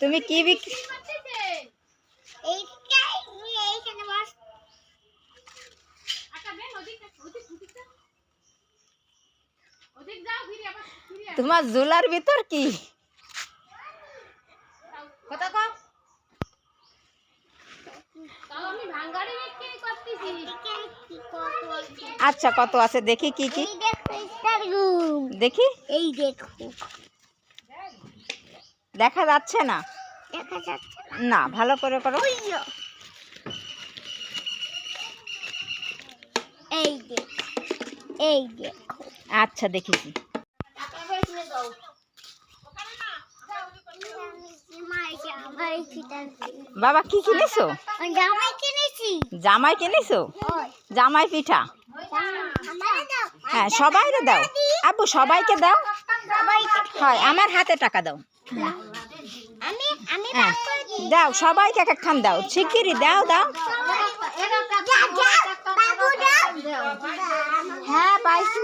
তুমি কি বিক্রি তোমার জুলার ভিতর কি? কথা কম আচ্ছা কত আছে? দেখি কি কি। দেখি। এই দেখো। দেখা যাচ্ছে না। দেখা যাচ্ছে না। ভালো করে করো। এই দেখো এই দেখো আচ্ছা দেখেছি। বাবা কি কিনেছো? জামাই কিনেছি। জামাই কিনেছো? জামাই পিঠা? হ্যাঁ সবাইকে দাও। আব্বু সবাইকে দাও। হয় আমার হাতে টাকা দাও। হ্যাঁ। দাও সবাইকে এক একখান দাও। শিগগিরই দাও দাও। হ্যাঁ পাইছি।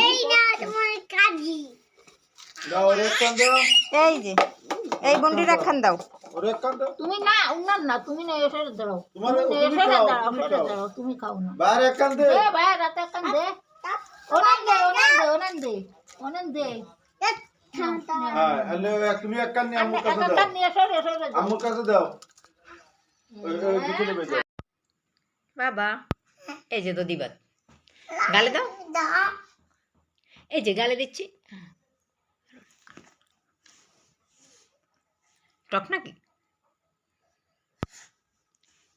এই না তোমার কাজি দাও ওর এক কান দাও। এই যে এই বন্ডির একখান দাও। ওর এক কান দাও। তুমি না উনার না তুমি না এসে দাঁড়াও। তোমার তুমি এসে খাও দাঁড়াও তুমি খাও। দাঁড়াও তুমি খাও না। বাইরে এক দে। এ রাতে কান দে। ওনান দে ওনান দে ওনান দে। দে। হ্যাঁ। আলে তুমি এক কান নিয়ে আম্মুর কাছে দাও। নিয়ে এসে এসে। দাও কাছে দাও। ওই ওই দিকে নেবে যাও বাবা এই যে দদিবাত গালে দাও। দাও। এই যে গালে দিচ্ছি। টক নাকি?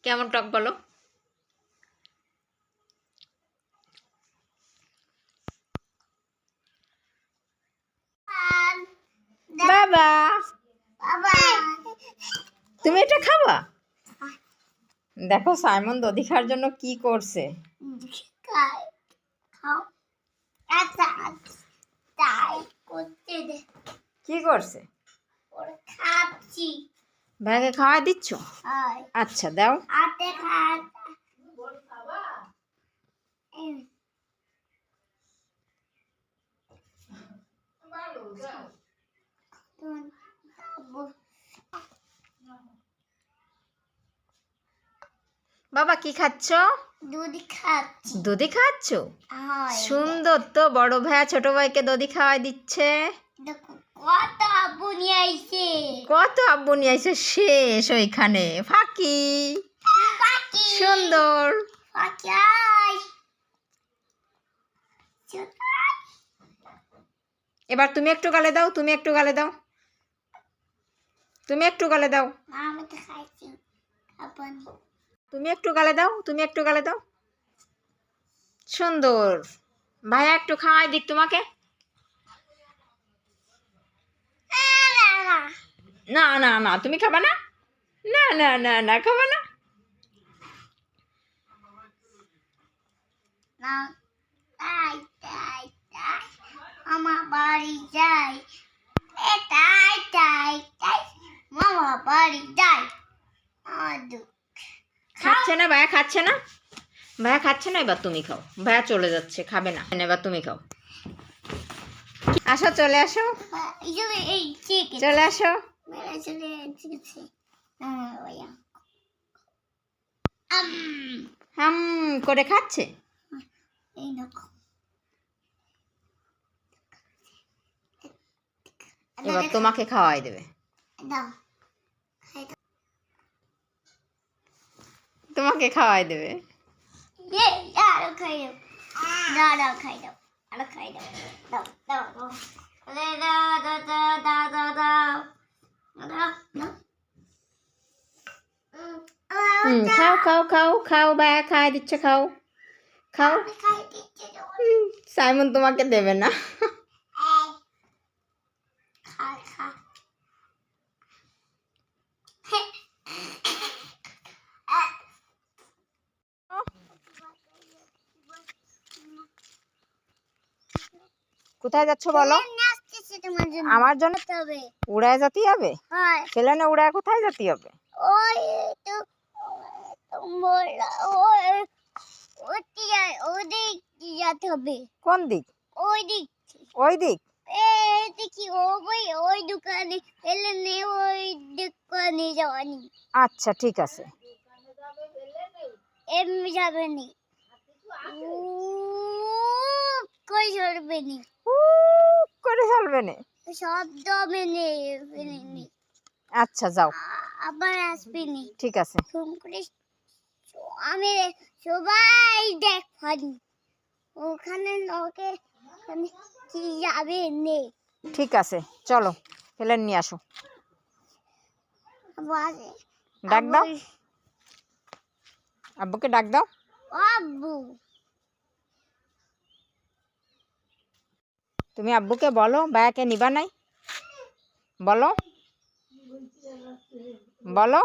কেমন টক বলো? বাবা। তুমি এটা খাবা? দেখো সাইমন দধি খাওয়ার জন্য কি করছে। কি করছে? ভাইকে খাওয়া দিচ্ছ? আচ্ছা দাও। খাওয়া। বাবা কি খাচ্ছ? দুধ খাচ্ছি। দধি খাচ্ছ? সুন্দর তো বড় ভাইয়া ছোট ভাইকে দধি খাওয়াই দিচ্ছে। কত আব্বু নিয়ে আইছে। কত আব্বু নিয়ে এসে শেষ ওইখানে। ফাঁকি। সুন্দর। এবার তুমি একটু গালে দাও তুমি একটু গালে দাও। তুমি একটু গালে দাও। আমি তো খাইছি। তুমি একটু গালে দাও, তুমি একটু গালে দাও। সুন্দর। ভাইয়া একটু খাওয়াই দিক তোমাকে। না না না, তুমি খাবা না? না না না না, খাবা না। মামা বাড়ি যাই তাই তাই তাই, মামা বাড়ি যাই খাচ্ছে না ভাইয়া খাচ্ছে না? ভাইয়া খাচ্ছে না, এবার তুমি খাও। ভাইয়া চলে যাচ্ছে, খাবে না। এবার তুমি খাও। আসো, চলে আসো। চলে আসো। হাম, করে খাচ্ছে? এবার তোমাকে খাওয়াই দেবে। দাও খাই দাও তোমাকে খাওয়াই দেবে। আরও খাই দাও। দাও খাই দাও। আরও খাই দাও। দাও দাও দাও। দাও দাও দাও। দাও। খাও খাও খাও খাও ভাইয়া খাওয়াই দিচ্ছে খাও। খাও। খাই সাইমন তোমাকে দেবে না। খা খা কোথায় যাচ্ছ বলো? আমার জন্য উড়ায় যেতে হবে? প্লেনে উড়ায় কোথায় যেতে হবে? ওই তো যেতে কোন দিক? ওই দিক ওই দিক? দেখি ওই ওই দোকানে এলে ওই দোকানে যাওয়ানি আচ্ছা ঠিক আছে। এমনি যাবে নি। কই নি। করে না? শব্দ মেনে নি আচ্ছা যাও। আবার আসবে নি। ঠিক আছে। আমি সবাই ওখানে লোকে কি যাবে নে। ঠিক আছে চলো প্লেন নিয়ে আসো। ডাক দাও। আব্বুকে ডাক দাও। আব্বু। তুমি আব্বুকে বলো বায়াকে নিবা নাই? বলো। বলো।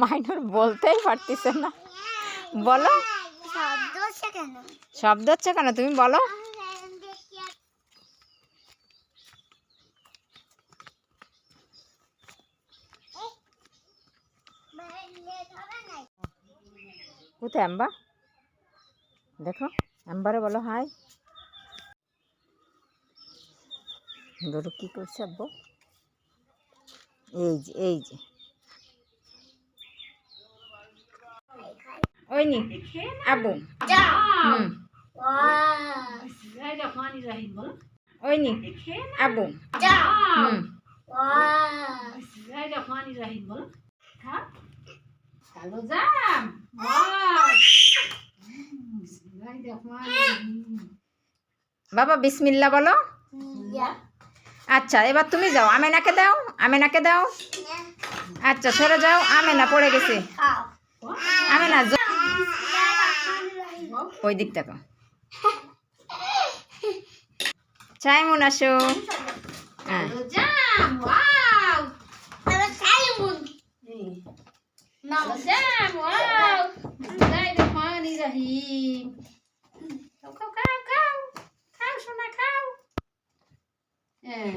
মাইনুর বলতেই পারতিছে না। বলো। শব্দ হচ্ছে কেন? শব্দ হচ্ছে কেন? তুমি বলো। কোথায় আম্বা? দেখো আম্বারে বলো হাই। গরু কি করছে আব্বু? এই যে এই যে। ওই নি আব্বু। হুম। ওই নি আব্বু। হুম। কালো জাম? বাবা বিসমিল্লা বলো। আচ্ছা এবার তুমি যাও। আমেনাকে দাও আমেনাকে দাও। আচ্ছা সরে যাও। আমেনা পড়ে গেছে। আমেনা ওই দিক থেকে চাই মন আসো হ্যাঁ। কালো জাম ওয়াও কালো জাম ওয়াও বিসমিল্লাহির রহমানির রহিম খাও খাও খাও খাও খাও সোনা খাও হ্যাঁ